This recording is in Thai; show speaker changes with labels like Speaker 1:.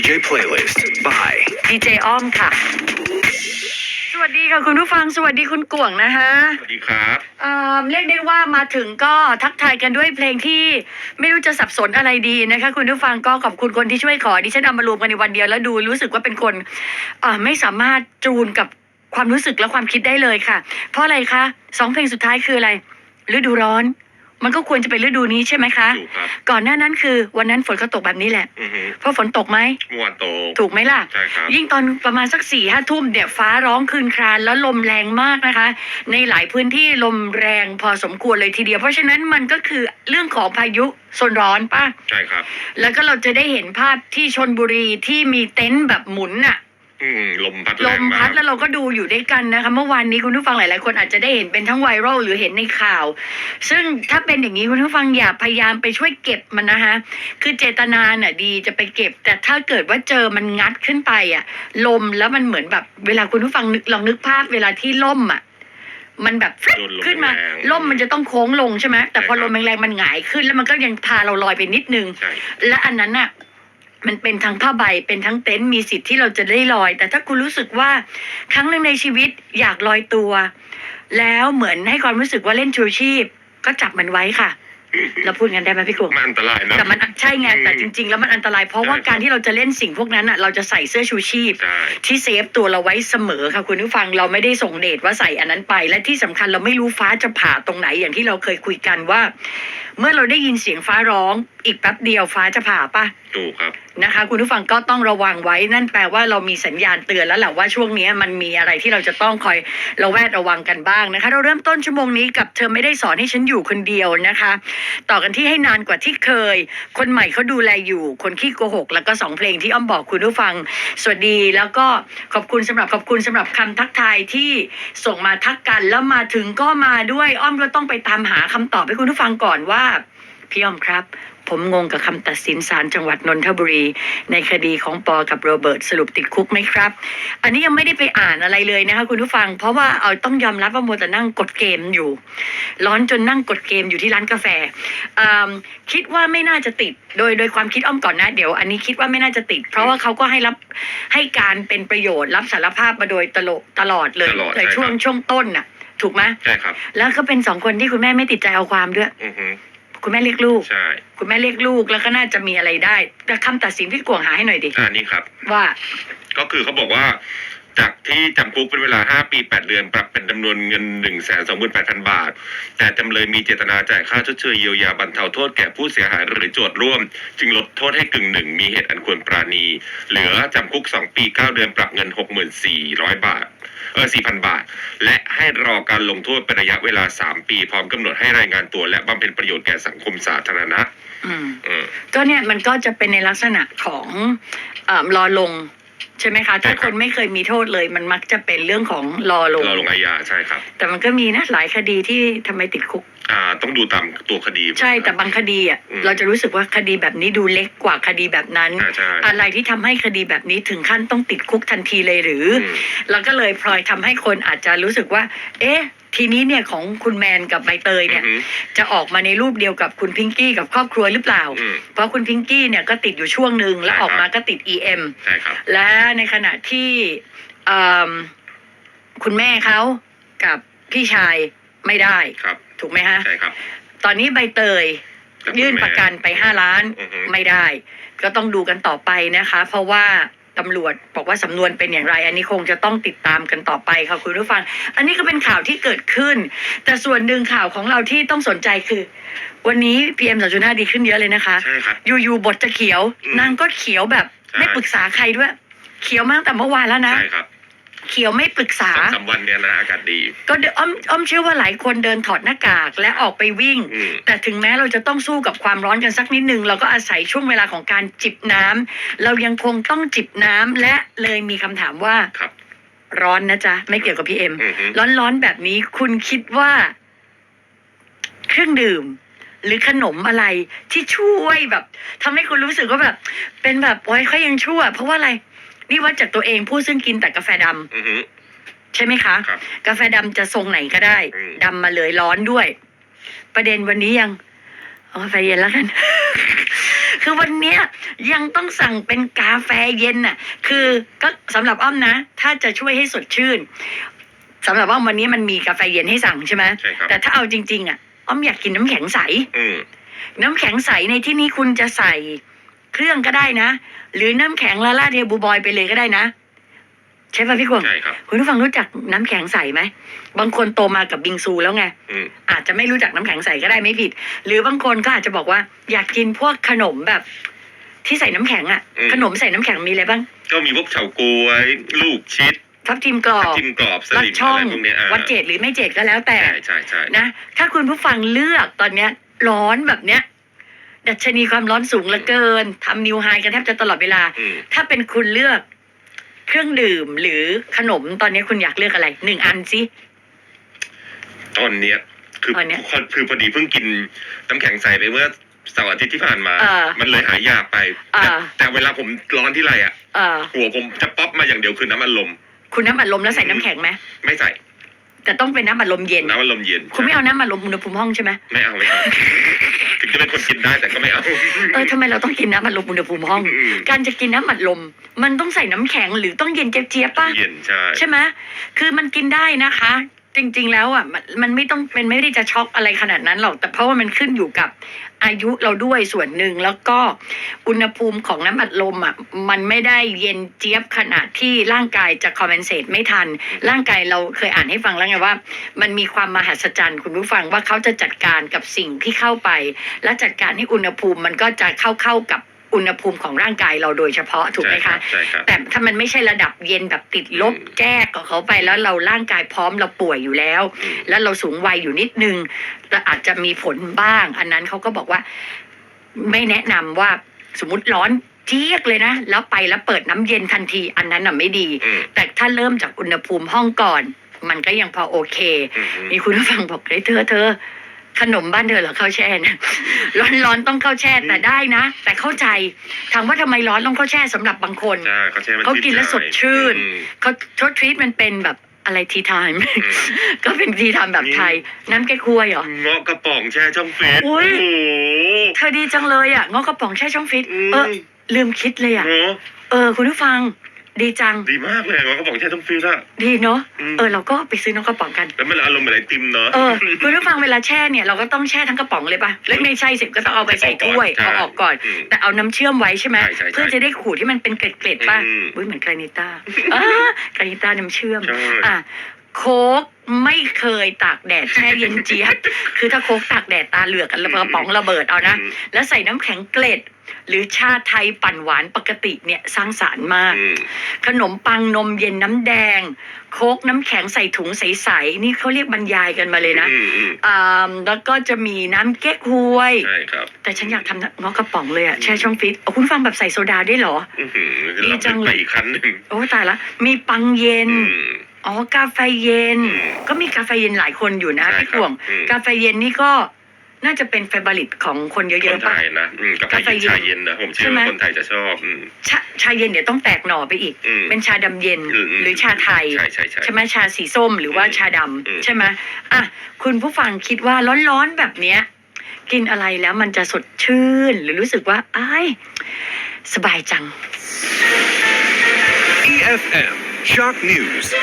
Speaker 1: EFM DJ Playlist by
Speaker 2: ดีเจอ้อมค่ะ สวัสดีค่ะคุณผู้ฟัง สวัสดีคุณกวงนะคะ
Speaker 3: สวัสดีครับ
Speaker 2: เอ่อเรียกได้ว่ามาถึงก็ทักทายกันด้วยเพลงที่ไม่รู้จะสับสนอะไรดีนะคะ คุณผู้ฟังก็ขอบคุณคนที่ช่วยขอดิฉันเอามารวมกันในวันเดียวแล้วดูรู้สึกว่าเป็นคนเอ่อไม่สามารถจูนกับความรู้สึกและความคิดได้เลยค่ะ เพราะอะไรคะสองเพลงสุดท้ายคืออะไรฤดูร้อน มันก็ควรจะเป็นฤดูนี้ใช่ไหมคะ
Speaker 3: ถูกครับ
Speaker 2: ก่อนหน้านั้นคือวันนั้นฝนก็ตกแบบนี้แหละ
Speaker 3: อือฮึ
Speaker 2: เพราะฝนตกไหม
Speaker 3: เมื่อวานโต
Speaker 2: ถูกไหมล่ะ
Speaker 3: ใช่ครับ
Speaker 2: ยิ่งตอนประมาณสักสี่ห้าทุ่มเนี่ยฟ้าร้องคลืนครานแล้วลมแรงมากนะคะ ในหลายพื้นที่ลมแรงพอสมควรเลยทีเดียว เพราะฉะนั้นมันก็คือเรื่องของพายุโซนร้อนป่ะ
Speaker 3: ใช่ครับ
Speaker 2: แล้วก็เราจะได้เห็นภาพที่ชนบุรีที่มีเต็นท์แบบหมุนน่ะ
Speaker 3: อืมลมพัด
Speaker 2: ล
Speaker 3: แรง
Speaker 2: ม
Speaker 3: มา
Speaker 2: พั
Speaker 3: ก
Speaker 2: ดแล้วเราก็ดูอยู่ด้วยกันนะคะ เมื่อวานนี้คุณผู้ฟังหลายๆ คนอาจจะได้เห็นเป็นทั้งไวรัลหรือเห็นในข่าว ซึ่งถ้าเป็นอย่างนี้คุณผู้ฟังอย่าพยายามไปช่วยเก็บมันนะคะ คือเจตนาน่ะดีจะไปเก็บ แต่ถ้าเกิดว่าเจอมันงัดขึ้นไปอะ ลมแล้วมันเหมือนแบบ เวลาคุณผู้ฟังนึกลองนึกภาพเวลาที่ล่มอะ มันแบบฟึ๊บ
Speaker 3: โดนลม
Speaker 2: ขึ้นมา
Speaker 3: แรง
Speaker 2: ล่มมันจะต้องโค้งลงใช่ไหมแต่พอ
Speaker 3: ใช่
Speaker 2: ล
Speaker 3: ครับ
Speaker 2: มแรงๆมันหงายขึ้นแล้วมันก็ยังพาเราลอยไปนิดนึง
Speaker 3: ใช่
Speaker 2: และอันนั้นน่ะ มันเป็นทั้งผ้าใบเป็นทั้งเต็นท์มีสิทธิ์ที่เราจะได้ลอย แต่ถ้าคุณรู้สึกว่าครั้งหนึ่งในชีวิตอยากลอยตัว แล้วเหมือนให้ความรู้สึกว่าเล่นชูชีพ ก็จับมันไว้ค่ะ เราพูดกันได้ไหมพี่กุ๊ก
Speaker 3: มันอันตรายนะ
Speaker 2: แต่มันใช่ไง
Speaker 3: อืม
Speaker 2: แต่จริง ๆ แล้วมันอันตรายเพราะว่า
Speaker 3: ใช่ครับ
Speaker 2: การที่เราจะเล่นสิ่งพวกนั้นอะเราจะใส่เสื้อชูชีพ
Speaker 3: ใช่
Speaker 2: ที่เซฟตัวเราไว้เสมอค่ะคุณผู้ฟังเราไม่ได้ส่งเดชว่าใส่อันนั้นไป และที่สำคัญเราไม่รู้ฟ้าจะผ่าตรงไหนอย่างที่เราเคยคุยกันว่า เมื่อเราได้ยินเสียงฟ้าร้อง อีกแป๊บเดียวฟ้าจะผ่าปะ
Speaker 3: ถูกครับ
Speaker 2: นะคะ คุณผู้ฟังก็ต้องระวังไว้นั่นแปลว่าเรามีสัญญาณเตือนแล้วแหละว่าช่วงนี้มันมีอะไรที่เราจะต้องคอยระแวดระวังกันบ้างนะคะ เราเริ่มต้นชั่วโมงนี้กับเธอไม่ได้สอนให้ฉันอยู่คนเดียวนะคะ ต่อกันที่ให้นานกว่าที่เคย คนใหม่เขาดูแลอยู่ คนขี้โกหก แล้วก็สองเพลงที่อ้อมบอกคุณผู้ฟัง สวัสดีแล้วก็ขอบคุณสำหรับขอบคุณสำหรับคำทักทายที่ส่งมาทักกันแล้วมาถึงก็มาด้วยอ้อมก็ต้องไปตามหาคำตอบให้คุณผู้ฟังก่อนว่าพี่อ้อมครับ ผมงงกับคำตัดสินศาลจังหวัดนนทบุรี ในคดีของปอกับโรเบิร์ตสรุปติดคุกไหมครับ อันนี้ยังไม่ได้ไปอ่านอะไรเลยนะคะคุณผู้ฟัง เพราะว่าเอาต้องยอมรับว่ามัวแต่นั่งกดเกมอยู่ ร้อนจนนั่งกดเกมอยู่ที่ร้านกาแฟอืมคิดว่าไม่น่าจะติด โดยโดยความคิดอ้อมก่อนนะเดี๋ยวอันนี้คิดว่าไม่น่าจะติด เพราะว่าเขาก็ให้รับให้การเป็นประโยชน์รับสารภาพมาโดยตลอดตลอดเลย
Speaker 3: ตลอด
Speaker 2: ใน
Speaker 3: ใช่
Speaker 2: ช่วง
Speaker 3: ครับ
Speaker 2: ช่วงต้นน่ะ ถูกไหม
Speaker 3: ใช่ครับ
Speaker 2: แล้วก็เป็นสองคนที่คุณแม่ไม่ติดใจเอาความด้วย
Speaker 3: อือฮึ
Speaker 2: คุณแม่เรียกลูก
Speaker 3: ใช่
Speaker 2: คุณแม่เรียกลูกแล้วก็น่าจะมีอะไรได้แต่คำตัดสินพี่กวงหาให้หน่อยดิ
Speaker 3: อ่านี่ครับ
Speaker 2: ว่า
Speaker 3: ก็คือเขาบอกว่า จากที่จำคุกเป็นเวลา 5 ปี 8 เดือน ปรับเป็นจำนวนเงิน 1 2 8 0 0 0 บาท แต่จำเลยมีเจตนาจ่ายค่าชดเชยเยียวยาบรรเทาโทษแก่ผู้เสียหายหรือโจทย์ร่วม จึงลดโทษให้กึ่งหนึ่งมีเหตุอันควรปราณี เหลือจำคุก 2 ปี 9 เดือนปรับเงิน 64,000บาท เออ4,000บาท และให้รอการลงโทษเป็นระยะเวลา3ปี พร้อมกำหนดให้รายงานตัว และบำเพ็ญประโยชน์แก่สังคมสาธารณะ
Speaker 2: อืม
Speaker 3: อืม
Speaker 2: ก็เนี่ยมันก็จะเป็นในลักษณะของเออรอลง ใช่ไหมคะ ถ้า
Speaker 3: ใช่ค
Speaker 2: ครับนไม่เคยมีโทษเลย มันมักจะเป็นเรื่องของรอลง
Speaker 3: รอลงอาญาใช่ครับ
Speaker 2: แต่มันก็มีนะหลายคดีที่ทำไมติดคุก
Speaker 3: อ่า ต้องดูตามตัวคดี
Speaker 2: ใช่แต่บางคดีอะ
Speaker 3: อืม
Speaker 2: เราจะรู้สึกว่าคดีแบบนี้ดูเล็กกว่าคดีแบบนั้น
Speaker 3: อ่าใช่
Speaker 2: อะไรที่ทำให้คดีแบบนี้ถึงขั้นต้องติดคุกทันทีเลยหรืออ
Speaker 3: ม
Speaker 2: แล้วก็เลยพลอยทำให้คนอาจจะรู้สึกว่า เอ๊ะ ทีนี้เนี่ยของคุณแมนกับใบเตยเนี่ย
Speaker 3: อือฮึ
Speaker 2: จะออกมาในรูปเดียวกับคุณพิงกี้กับครอบครัวหรือเปล่า
Speaker 3: อืม
Speaker 2: เพราะคุณพิงกี้เนี่ยก็ติดอยู่ช่วงหนึ่งแล้ว
Speaker 3: ใช่
Speaker 2: ออกมา
Speaker 3: ครับ
Speaker 2: ก็ติด EM
Speaker 3: ใช่ครับ
Speaker 2: และในขณะที่เอิ่มคุณแม่เขากับพี่ชายไม่ได้
Speaker 3: ครับ
Speaker 2: ถูกไหมฮะ
Speaker 3: ใช่ครับ
Speaker 2: ตอนนี้ใบเตย
Speaker 3: กับคุณ
Speaker 2: ยื่นประกันไปห้าล้าน
Speaker 3: อือฮึ
Speaker 2: ไม่ได้ ก็ต้องดูกันต่อไปนะคะ เพราะว่า ตำรวจ บอกว่าสำนวนเป็นอย่างไร อันนี้คงจะต้องติดตามกันต่อไปค่ะคุณผู้ฟัง อันนี้ก็เป็นข่าวที่เกิดขึ้น แต่ส่วนหนึ่งข่าวของเราที่ต้องสนใจคือ วันนี้ PM 2.5ดีขึ้นเยอะเลยนะคะ
Speaker 3: ใช่ครับ
Speaker 2: อยู่ๆบทจะเขียว
Speaker 3: อืม
Speaker 2: นางก็เขียวแบบ
Speaker 3: ใช่
Speaker 2: ไม่ปรึกษาใครด้วย เขียวมาตั้งแต่เมื่อวานแล้วนะ
Speaker 3: ใช่ครับ
Speaker 2: เขียวไม่ปรึกษา
Speaker 3: สองสามวันเนี่ยนะอากาศดี
Speaker 2: ก็เดอ้อมอ้อมเชื่อว่าหลายคนเดินถอดหน้ากากและออกไปวิ่ง
Speaker 3: อืม
Speaker 2: แต่ถึงแม้เราจะต้องสู้กับความร้อนกันสักนิดนึง เราก็อาศัยช่วงเวลาของการจิบน้ำเรายังคงต้องจิบน้ำและเลยมีคำถามว่า
Speaker 3: ครับ
Speaker 2: ร้อนนะจ๊ะ ไม่เกี่ยวกับพี่เอ็ม
Speaker 3: อือฮึ
Speaker 2: ร้อนๆแบบนี้คุณคิดว่า เครื่องดื่ม หรือขนมอะไรที่ช่วยแบบทำให้คุณรู้สึกว่าแบบ เป็นแบบโอ้ยเขายังชั่ว เพราะว่าอะไร นี่วัดจากตัวเองผู้ซึ่งกินแต่กาแฟดำ
Speaker 3: อือฮึ
Speaker 2: ใช่ไหมคะ
Speaker 3: ครับ
Speaker 2: กาแฟดำจะทรงไหนก็ได้
Speaker 3: อืม
Speaker 2: ดำมาเลยร้อนด้วย ประเด็นวันนี้ยังเอากาแฟเย็นแล้วกัน คือวันเนี้ยยังต้องสั่งเป็นกาแฟเย็นน่ะ คือก็สำหรับอ้อมนะ ถ้าจะช่วยให้สดชื่นสำหรับอ้อมวันนี้มันมีกาแฟเย็นให้สั่งใช่ไหม
Speaker 3: ใช่ครับ
Speaker 2: แต่ถ้าเอาจริง ๆ อะอ้อมอยากกินน้ำแข็งใส
Speaker 3: อืม
Speaker 2: น้ำแข็งใสในที่นี้คุณจะใส่ เครื่องก็ได้นะ หรือน้ำแข็งละลาเทบูบอยไปเลยก็ได้นะ ใช่ป่ะพี่กวาง
Speaker 3: ใช่ครับ
Speaker 2: คุณผู้ฟังรู้จักน้ำแข็งใสไหมบางคนโตมากับบิงซูแล้วไง
Speaker 3: อืม
Speaker 2: อาจจะไม่รู้จักน้ำแข็งใสก็ได้ไม่ผิด หรือบางคนก็อาจจะบอกว่า อยากกินพวกขนมแบบ ที่ใส่น้ำแข็งอะ
Speaker 3: อืม
Speaker 2: ขนมใส่น้ำแข็งมีอะไรบ้าง
Speaker 3: ก็มีพวกเฉาก๊วย ลูกชิด
Speaker 2: ทับทิมกรอบ
Speaker 3: จิ้มกรอบส
Speaker 2: ลัด
Speaker 3: ลิม
Speaker 2: ช่อ
Speaker 3: อะ
Speaker 2: ง
Speaker 3: ไรพวกเนี้ยอ่า
Speaker 2: วัดเจดหรือไม่เจดก็แล้วแต่
Speaker 3: ใช่ใช่ใช่
Speaker 2: นะถ้าคุณผู้ฟังเลือกตอนเนี้ยร้อนแบบเนี้ย ดัชนีความร้อนสูงเหลือเกินทำนิวไฮกันแทบจะตลอดเวลา
Speaker 3: อืม
Speaker 2: ถ้าเป็นคุณเลือกเครื่องดื่มหรือขนมตอนนี้คุณอยากเลือกอะไรหนึ่งอันสิ
Speaker 3: ตอนเนี้ยคือ
Speaker 2: ตอนเนี้ย
Speaker 3: คือพอดีเพิ่งกินน้ำแข็งใสไปเมื่อเสาร์อาทิตย์ที่ผ่านมา
Speaker 2: เออ
Speaker 3: มันเลยหายากไป
Speaker 2: เออ
Speaker 3: แต่แต่เวลาผมร้อนที่ไรอะ
Speaker 2: เออ
Speaker 3: หัวผมจะป๊อปมาอย่างเดียวคือน้ำอัดลม
Speaker 2: คุณน้ำอัดลมแล้วใส่น้ำแข็งไหม
Speaker 3: ไม่ใส่
Speaker 2: แต่ต้องเป็นน้ำอัดลมเย็น
Speaker 3: น้ำอัดลมเย็น
Speaker 2: คุณไม่เอาน้ำอัดลมอุณหภูมิห้องใช่ไหม
Speaker 3: ไม่เอาไม่เอา ถึงจะเป็นคนกินได้แต่ก็ไม่เอา
Speaker 2: เออทำไมเราต้องกินน้ำอัดลมอุณหภูมิห้อง
Speaker 3: อืม
Speaker 2: การจะกินน้ำอัดลม มันต้องใส่น้ำแข็งหรือต้องเย็นเจี๊ยบๆป่ะ
Speaker 3: เย็นใช่
Speaker 2: ใช่ไหมคือมันกินได้นะคะ จริง ๆ แล้วอะมันมันไม่ต้องเป็นไม่ได้จะช็อกอะไรขนาดนั้นหรอกแต่เพราะว่ามันขึ้นอยู่กับอายุเราด้วยส่วนหนึ่งแล้วก็อุณหภูมิของน้ำอัดลมอะมันไม่ได้เย็นเจี๊ยบขนาดที่ร่างกายจะคอมเพนเซตไม่ทัน ร่างกายเราเคยอ่านให้ฟังแล้วไงว่า มันมีความมหัศจรรย์คุณผู้ฟังว่าเขาจะจัดการกับสิ่งที่เข้าไป และจัดการให้อุณหภูมิมันก็จะเข้าเข้ากับ อุณหภูมิของร่างกายเราโดยเฉพาะถูกไหม
Speaker 3: ใช่รั
Speaker 2: คะ
Speaker 3: บใช่ครับ
Speaker 2: แต่ถ้ามันไม่ใช่ระดับเย็นแบบติดลบ
Speaker 3: อืม
Speaker 2: แจ้กับเขาไปแล้วเราร่างกายพร้อมเราป่วยอยู่แล้ว
Speaker 3: อืม
Speaker 2: แล้วเราสูงวัยอยู่นิดนึงแต่อาจจะมีผลบ้าง อันนั้นเขาก็บอกว่า ไม่แนะนำว่าสมมติร้อนเจี๊ยกเลยนะ แล้วไปแล้วเปิดน้ำเย็นทันที อันนั้นน่ะไม่ดี
Speaker 3: อืม
Speaker 2: แต่ถ้าเริ่มจากอุณหภูมิห้องก่อน มันก็ยังพอโอเค
Speaker 3: อืมอืม
Speaker 2: มีคุณผู้ฟังบอกเฮ้ยเธอเธอ ขนมบ้านเธอเหรอข้าวแช่เนี่ยร้อนๆต้องข้าวแช่แต่ได้นะ แต่เข้าใจถามว่าทำไมร้อนต้องข้าวแช่สำหรับบางคน
Speaker 3: ใช่เขาใช้มัน
Speaker 2: เขากินแล้วสดชื่น
Speaker 3: อืม
Speaker 2: เขาเขาทรีตมันเป็นแบบอะไรทีไทม์
Speaker 3: อืม
Speaker 2: ก็เป็นทีไทม์แบบไทย น้ำแก้ควยเหรอ
Speaker 3: เงาะกระป๋องแช่ช่องฟรีซ
Speaker 2: อุ๊ย
Speaker 3: โอ้โห
Speaker 2: เธอดีจังเลยอะงอกกระป๋องแช่ช่องฟิต
Speaker 3: อืม
Speaker 2: เออลืมคิดเลยอะ
Speaker 3: โอ้โห
Speaker 2: เออคุณผู้ฟัง ดีจัง
Speaker 3: ดีมากเลยเงาะกระป๋องแช่ช่องฟรีซอะ
Speaker 2: ดีเนาะ
Speaker 3: อืม
Speaker 2: เออเราก็ไปซื้อน้องกระป๋องกัน
Speaker 3: แล้วมันอารมณ์เหมือนไอติมเนาะ
Speaker 2: เออคุณผู้ฟังเวลาแช่เนี่ยเราก็ต้องแช่ทั้งกระป๋องเลยป่ะแล้วไม่ใช่สิก็ต้องเอาไปใส่ถ้วย
Speaker 3: เอา
Speaker 2: เอา
Speaker 3: อ
Speaker 2: อ
Speaker 3: อ
Speaker 2: อกก
Speaker 3: ก่
Speaker 2: ก่
Speaker 3: อ
Speaker 2: อนน
Speaker 3: อืม
Speaker 2: แต่เอาน้ำเชื่อมไว้ใช่ไหม
Speaker 3: ใช่ใช่ใช่
Speaker 2: เพื่อจะได้ขูดที่มันเป็นเกล็ดๆป่ะ
Speaker 3: อืม
Speaker 2: อุ้ยเหมือนกรานิต้าอ่ากรานิต้าน้ำเชื่อม
Speaker 3: ใช่
Speaker 2: อะ โค้กไม่เคยตากแดดแช่เย็นเจี๊ยบ คือถ้าโค้กตากแดดตาเหลือกกันแล้วกระป๋องระเบิดเอานะ
Speaker 3: อืม
Speaker 2: แล้วใส่น้ำแข็งเกล็ด หรือชาไทยปั่นหวานปกติเนี่ยสร้างสารรค์มาก
Speaker 3: อืม
Speaker 2: ขนมปังนมเย็นน้ำแดง โค้กน้ำแข็งใส่ถุงใสๆ นี่เขาเรียกบรรยายกันมาเลยนะ
Speaker 3: อืมอืม
Speaker 2: อ่าแล้วก็จะมีน้ำเก๊กฮวย
Speaker 3: ใช่ครับ
Speaker 2: แต่ฉันอยากทำงอกกระป๋องเลยอะแช่ช่องฟิตเอาคุณฟังแบบใส่โซดาได้วยเหรอ
Speaker 3: อื้อหือ
Speaker 2: ดี
Speaker 3: เรา
Speaker 2: จังเลย
Speaker 3: ไปอีกขั้นหนึ่ง
Speaker 2: โอ้ตายละ มีปังเย็น
Speaker 3: อืม
Speaker 2: อ๋อกาแฟเย็น
Speaker 3: อืม
Speaker 2: ก็มีกาแฟเย็นหลายคนอยู่นะ
Speaker 3: ใช่
Speaker 2: พี่
Speaker 3: ครับ
Speaker 2: กวง
Speaker 3: อืม
Speaker 2: กาแฟเย็นนี่ก็น่าจะเป็นเฟเวอริตของคนเย
Speaker 3: ค
Speaker 2: อะ
Speaker 3: น
Speaker 2: ๆ
Speaker 3: ไท
Speaker 2: ป่ะ
Speaker 3: ยนะอืมกาแฟ
Speaker 2: กาแฟเย็
Speaker 3: เย็
Speaker 2: น
Speaker 3: นชาเย็นนะผมเชื่
Speaker 2: ใช่
Speaker 3: อ
Speaker 2: ไหม
Speaker 3: ว่าคนไทยจะชอบอืม
Speaker 2: ชาชาเย็นเดี๋ยวต้องแตกหน่อไปอีก
Speaker 3: อืม
Speaker 2: เป็นชาดำเย็น
Speaker 3: อืมอืม
Speaker 2: หรือชาไทย
Speaker 3: ใช่ใช่ใช่
Speaker 2: ใช่ไหมชาสีส้มหรือว่า
Speaker 3: อืม
Speaker 2: ชาด
Speaker 3: อืมำ
Speaker 2: ใช่ไหมอะคุณผู้ฟังคิดว่าร้อนๆแบบเนี้ย กินอะไรแล้วมันจะสดชื่น หรือรู้สึกว่าอ้ายสบายจัง
Speaker 1: EFM Shock News.